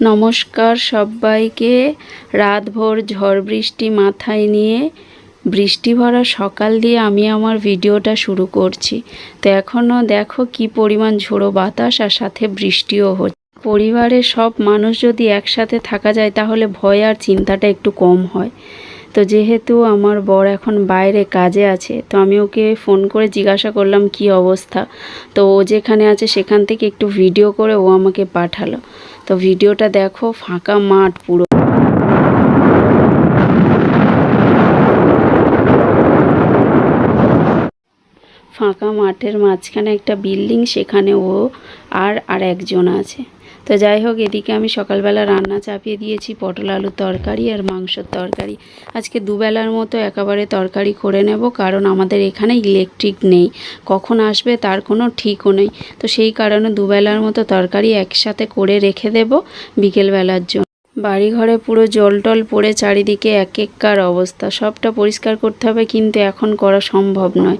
নমস্কার সবাইকে। রাতভর ঝড় বৃষ্টি মাথায় নিয়ে বৃষ্টি ভরা সকাল দিয়ে আমি আমার ভিডিওটা শুরু করছি। তো এখনও দেখো কি পরিমাণ ঝোড়ো বাতাস আর সাথে বৃষ্টিও হচ্ছে। পরিবারের সব মানুষ যদি একসাথে থাকা যায় তাহলে ভয় আর চিন্তাটা একটু কম হয়। তো যেহেতু আমার বর এখন বাইরে কাজে আছে, তো আমি ওকে ফোন করে জিজ্ঞাসা করলাম কি অবস্থা। তো ও যেখানে আছে সেখান থেকে একটু ভিডিও করে ও আমাকে পাঠালো। তো ভিডিওটা দেখো ফাঁকা মাঠ পুরো। ফাঁকা মাঠের মাঝখানে একটা বিল্ডিং সেখানে ও আর আর একজন আছে। তো যাই হোক, এদিকে আমি সকালবেলা রান্না চাপিয়ে দিয়েছি, পটল আলুর তরকারি আর মাংসর তরকারি। আজকে দুবেলার মতো একেবারে তরকারি করে নেব, কারণ আমাদের এখানে ইলেকট্রিক নেই। কখন আসবে তার কোনো ঠিকও নেই। তো সেই কারণে দুবেলার মতো তরকারি একসাথে করে রেখে দেব বিকেলবেলার জন্য। বাড়িঘরে পুরো জল টল পড়ে চারিদিকে এক এককার অবস্থা। সবটা পরিষ্কার করতে হবে কিন্তু এখন করা সম্ভব নয়।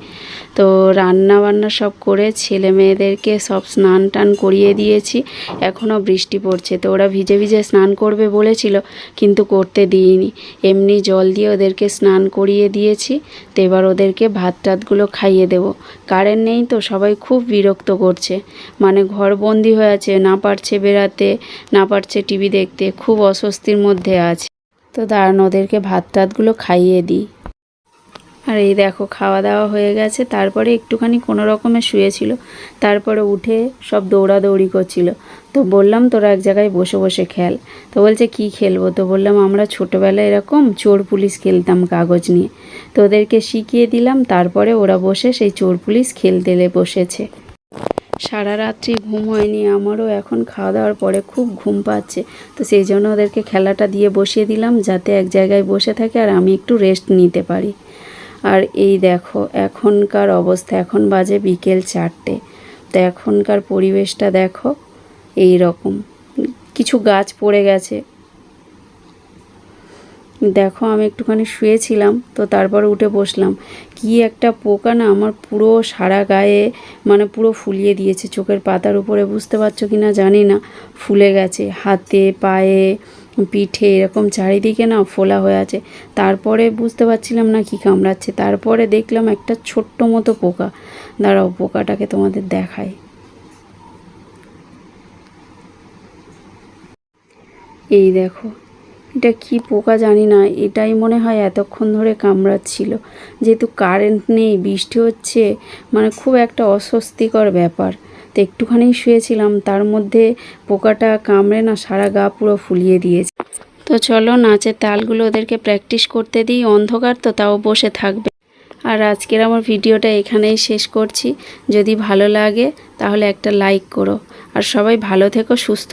তো রান্না বান্না সব করে ছেলে মেয়েদেরকে সব স্নান টান করিয়ে দিয়েছি। এখনও বৃষ্টি পড়ছে। তো ওরা ভিজে ভিজে স্নান করবে বলেছিল কিন্তু করতে দিইনি। এমনি জল দিয়ে ওদেরকে স্নান করিয়ে দিয়েছি। তো এবার ওদেরকে ভাত টাতগুলো খাইয়ে দেব। কারেন্ট নেই তো সবাই খুব বিরক্ত করছে। মানে ঘর বন্দি হয়ে আছে, না পারছে বেরাতে না পারছে টিভি দেখতে, খুব অস্বস্তির মধ্যে আছে। তো দাঁড়ান, ওদেরকে ভাত টাতগুলো খাইয়ে দিই। আর এই দেখো, খাওয়া দাওয়া হয়ে গেছে। তারপরে একটুখানি কোনো রকমে শুয়েছিল। তারপরে উঠে সব দৌড়াদৌড়ি করছিল। তো বললাম, তোরা এক জায়গায় বসে বসে খেল। তো বলছে, কি খেলব? তো বললাম, আমরা ছোটোবেলায় এরকম চোর পুলিশ খেলতাম কাগজ নিয়ে। তো ওদেরকে শিখিয়ে দিলাম, তারপরে ওরা বসে সেই চোর পুলিশ খেলতে বসেছে। সারা রাত্রি ঘুম হয়নি, আমারও এখন খাওয়া দাওয়ার পরে খুব ঘুম পাচ্ছে। তো সেই জন্য ওদেরকে খেলাটা দিয়ে বসিয়ে দিলাম যাতে এক জায়গায় বসে থাকে আর আমি একটু রেস্ট নিতে পারি। আর এই দেখো, এখনকার অবস্থা, এখন বাজে বিকেল চারটে। তো এখনকার পরিবেশটা দেখো, এই রকম। কিছু গাছ পড়ে গেছে। দেখো, আমি একটুখানি শুয়েছিলাম, তো তারপর উঠে বসলাম। কি একটা পোকা না আমার পুরো সারা গায়ে মানে পুরো ফুলিয়ে দিয়েছে। চোখের পাতার উপরে বুঝতে পারছ কি না জানি না। ফুলে গেছে, হাতে, পায়ে, পিঠে, এরকম চারিদিকে না ফোলা হয়ে আছে। তারপরে বুঝতে পারছিলাম না কি কামড়াচ্ছে। তারপরে দেখলাম একটা ছোট্ট মতো পোকা। দাঁড়াও, পোকাটাকে তোমাদের দেখায় এই দেখো এটা কি পোকা জানি না, এটাই মনে হয় এতক্ষণ ধরে কামড়াচ্ছিল। যেহেতু কারেন্ট নেই, বৃষ্টি হচ্ছে মানে খুব একটা অস্বস্তিকর ব্যাপার। তো একটুখানি শুয়েছিলাম, তার মধ্যে পোকাটা কামড়ে না সারা গা পুরো ফুলিয়ে দিয়েছে। তো চলো নাচের তালগুলো ওদেরকে প্র্যাকটিস করতে দিই, অন্ধকার তো তাও বসে থাকবে। আর আজকের আমার ভিডিওটা এখানেই শেষ করছি। যদি ভালো লাগে তাহলে একটা লাইক করো। আর সবাই ভালো থেকো, সুস্থ।